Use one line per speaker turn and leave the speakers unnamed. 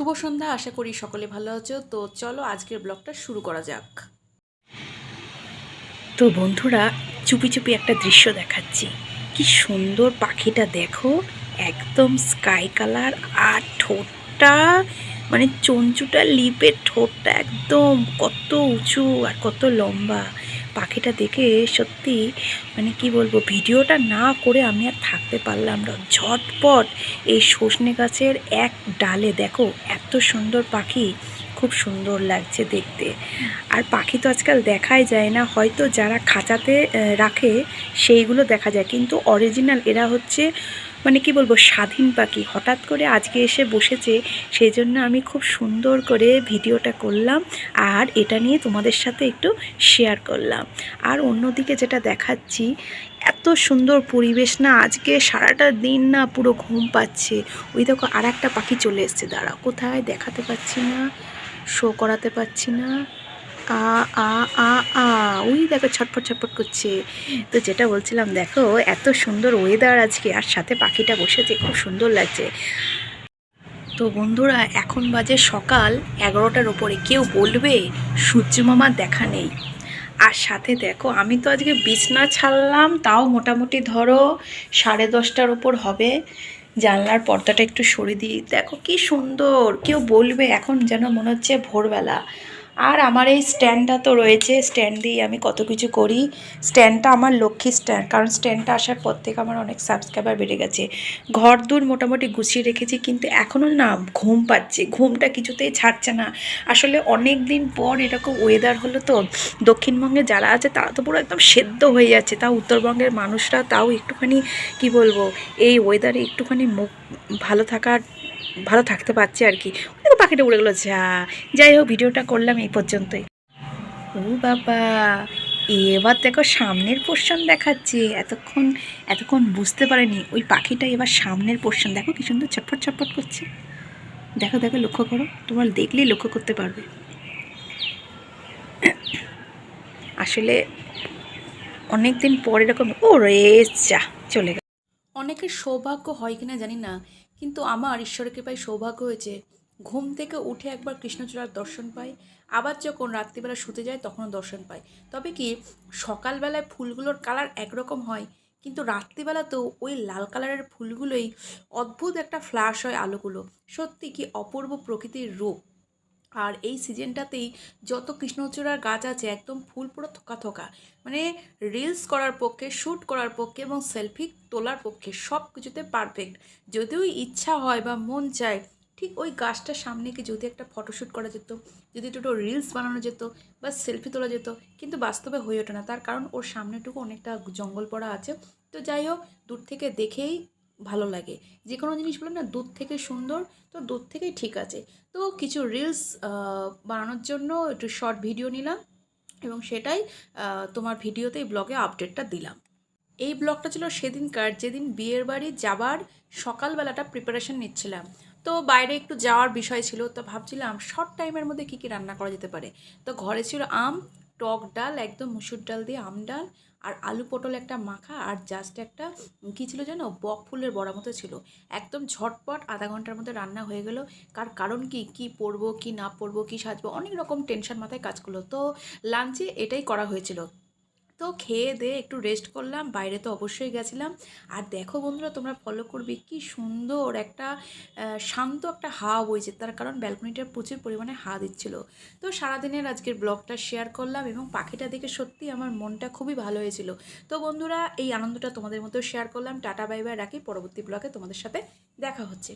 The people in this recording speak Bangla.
শুভ সন্ধ্যা, আশা করি সকলে ভালো আছো। তো চলো আজকের ব্লগটা শুরু করা যাক। তো বন্ধুরা, চুপি চুপি একটা দৃশ্য দেখাচ্ছি। কি সুন্দর পাখিটা দেখো, একদম স্কাই কালার আর ঠোঁটটা মানে চঞ্চুটা, লিপের ঠোঁটটা একদম কত উঁচু আর কত লম্বা। পাখিটা দেখে সত্যি মানে কি বলব, ভিডিওটা না করে আমি আর থাকতে পারলাম না। ঝটপট এই সজনে গাছের এক ডালে দেখো, এত সুন্দর পাখি। খুব সুন্দর লাগছে দেখতে। আর পাখি তো আজকাল দেখাই যায় না, হয়তো যারা খাঁচাতে রাখে সেইগুলো দেখা যায়। কিন্তু অরিজিনাল এরা হচ্ছে মানে কি বলব, স্বাধীন পাখি। হঠাৎ করে আজকে এসে বসেছে সেই জন্য আমি খুব সুন্দর করে ভিডিওটা করলাম আর এটা নিয়ে তোমাদের সাথে একটু শেয়ার করলাম। আর অন্যদিকে যেটা দেখাচ্ছি এত সুন্দর পরিবেশ না, আজকে সারাটা দিন না পুরো ঘুম পাচ্ছে। ওই দেখো আর একটা পাখি চলে এসছে দাঁড়া কোথায়? দেখাতে পাচ্ছি না শো করাতে পাচ্ছি না। আ আ আ আ, ওই দেখো ছটফট ছটফট করছে। তো যেটা বলছিলাম, দেখো, এত সুন্দর ওয়েদার আজকে, আর সাথে পাখিটা বসেছে, খুব সুন্দর লাগছে। তো বন্ধুরা, এখন বাজে সকাল, এগারোটার ওপরে কেউ বলবে, সূর্য মামার দেখা নেই। আর সাথে দেখো, আমি তো আজকে বিছনা ছাড়লাম, তাও মোটামুটি ধরো সাড়ে দশটার ওপর হবে। জানলার পর্দাটা একটু সরিয়ে দিই। দেখো কি সুন্দর, কেউ বলবে এখন যেন মনে হচ্ছে ভোরবেলা। আর আমার এই স্ট্যান্ডটা তো রয়েছে, স্ট্যান্ড দিয়ে আমি কত কিছু করি। স্ট্যান্ডটা আমার লক্ষ্মী স্ট্যান্ড, কারণ স্ট্যান্ডটা আসার পর থেকে আমার অনেক সাবস্ক্রাইবার বেড়ে গেছে। ঘর দূর মোটামুটি গুছিয়ে রেখেছি, কিন্তু এখনও না ঘুম পাচ্ছে, ঘুমটা কিছুতেই ছাড়ছে না। আসলে অনেক দিন পর এরকম ওয়েদার হলো তো, দক্ষিণবঙ্গে যারা আছে তারা তো পুরো একদম সেদ্ধ হয়ে যাচ্ছে, তাও উত্তরবঙ্গের মানুষরা তাও একটুখানি, কি বলব, এই ওয়েদারে একটুখানি মুখ ভালো থাকার, ভালো থাকতে পারছে আর কি। পাখিটা উড়ে গেলো, যা। যাই হোক, ভিডিওটা করলাম এই পর্যন্তই। ও বাবা, এবার দেখো সামনের পোর্শন দেখাচ্ছে। এতক্ষণ এতক্ষণ বুঝতে পারেনি, ওই পাখিটা এবার সামনের পোর্শন দেখো কি সুন্দর ছটফট ছটফট করছে। দেখো দেখো, লক্ষ্য করো, তোমার দেখলেই লক্ষ্য করতে পারবে। আসলে অনেক দিন পর এরকম ও রে যা, চলে গেল। অনেকের সৌভাগ্য হয় কিনা জানি না, কিন্তু আমার ঈশ্বরের কৃপায় সৌভাগ্য হয়েছে। ঘুম থেকে উঠে একবার কৃষ্ণচূড়ার দর্শন পাই আবার যখন রাত্রিবেলা শুতে যায় তখনও দর্শন পাই তবে কি সকালবেলায় ফুলগুলোর কালার একরকম হয়? কিন্তু রাত্রিবেলাতেও ওই লাল কালারের ফুলগুলোই অদ্ভুত একটা ফ্ল্যাশ হয় আলোগুলো। সত্যি কি অপূর্ব প্রকৃতির রূপ। আর এই সিজনটাতেই যত কৃষ্ণচূড়ার গাছ আছে একদম ফুল পুরো থোকা থোকা। মানে রিলস করার পক্ষে শ্যুট করার পক্ষে এবং সেলফি তোলার পক্ষে সব কিছুতে পারফেক্ট যদিও ইচ্ছা হয় বা মন চায় ঠিক ওই গাছটার সামনে কি যদি একটা ফটোশ্যুট করা যেত, যদি দুটো রিলস বানানো যেত বা সেলফি তোলা যেত, কিন্তু বাস্তবে হয়ে ওঠে না। তার কারণ ওর সামনেটুকু অনেকটা জঙ্গল পড়া আছে। তো যাই হোক, দূর থেকে দেখেই ভালো লাগে। যে কোনো জিনিস বলে না, দূর থেকে সুন্দর, তো দূর থেকেই ঠিক আছে। তো কিছু রিলস বানানোর জন্য একটু শর্ট ভিডিও নিলাম এবং সেটাই তোমার ভিডিওতে এই ব্লগে আপডেটটা দিলাম। এই ব্লগটা ছিল সেদিনকার, যেদিন বিয়ের বাড়ি যাবার সকালবেলাটা প্রিপারেশন নিচ্ছিলাম। তো বাইরে একটু যাওয়ার বিষয় ছিল, তো ভাবছিলাম শর্ট টাইমের মধ্যে কী কী রান্না করা যেতে পারে। তো ঘরে ছিল আম, টক ডাল, একদম মুসুর ডাল দিয়ে আম ডাল, আর আলু পটল একটা মাখা, আর জাস্ট একটা, কী ছিল জানো বক ফুলের বড়া মতো ছিল। একদম ঝটপট আধা ঘণ্টার মধ্যে রান্না হয়ে গেল। কার কারণ কি কি পরবো, কি না পরবো, কি সাজবো, অনেক রকম টেনশন মাথায় কাজ করল। তো লাঞ্চে এটাই করা হয়েছিল। তো খেয়ে দিয়ে একটু রেস্ট করলাম, বাইরে তো অবশ্যই গেছিলাম। আর দেখো বন্ধুরা, তোমরা ফলো করবে কি সুন্দর একটা শান্ত একটা হাওয়া বইছে, তার কারণ ব্যালকনিটা প্রচুর পরিমাণে হাওয়া দিচ্ছিল। তো সারাদিনের আজকের ব্লগটা শেয়ার করলাম এবং পাখিটা দেখে সত্যি আমার মনটা খুবই ভালো হয়েছিল। তো বন্ধুরা, এই আনন্দটা তোমাদের মধ্যেও শেয়ার করলাম। টাটা বাই বাই রাখি। পরবর্তী ব্লগে তোমাদের সাথে দেখা হচ্ছে।